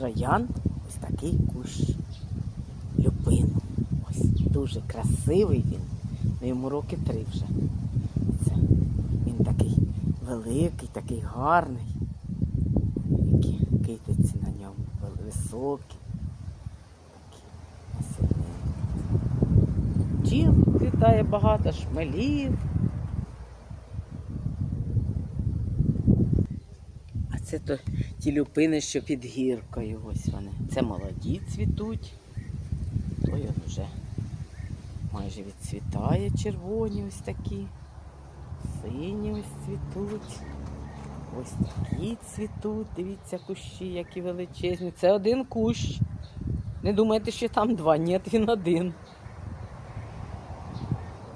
троян ось такий кущ люпину. Ось дуже красивий він. Ну, йому роки три вже. Це, він такий великий, такий гарний. Які китиці на ньому високі. Такі. Бджіл квітає багато, шмелів. Це то ті люпини, що під гіркою. Ось вони. Це молоді цвітуть. Той он вже майже відцвітає червоні ось такі. Сині ось цвітуть. Ось такі цвітуть. Дивіться, кущі, які величезні. Це один кущ. Не думайте, що там два. Ні, він один.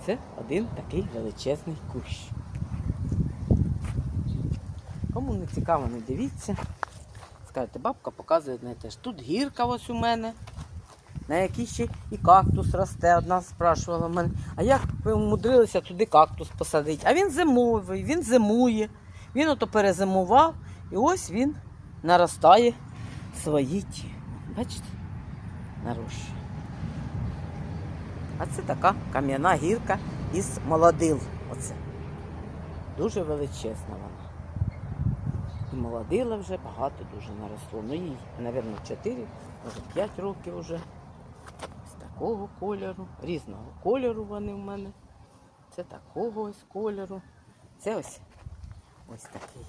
Це один такий величезний кущ. Кому не цікаво, не дивіться. Скажете, бабка показує одне і ж. Тут гірка ось у мене, на якій ще і кактус росте. Одна спрашувала мене, а як ви умудрилися туди кактус посадити? А він зимовий, він зимує. Він ото перезимував і ось він наростає свої ті. Бачите? Нарощує. А це така кам'яна гірка із молодил. Оце. Дуже величезна вона. І молодила вже багато дуже наросло. Ну їй, мабуть, 4, може 5 років вже. З такого кольору, різного кольору вони в мене. Це такого ось кольору. Це ось ось такий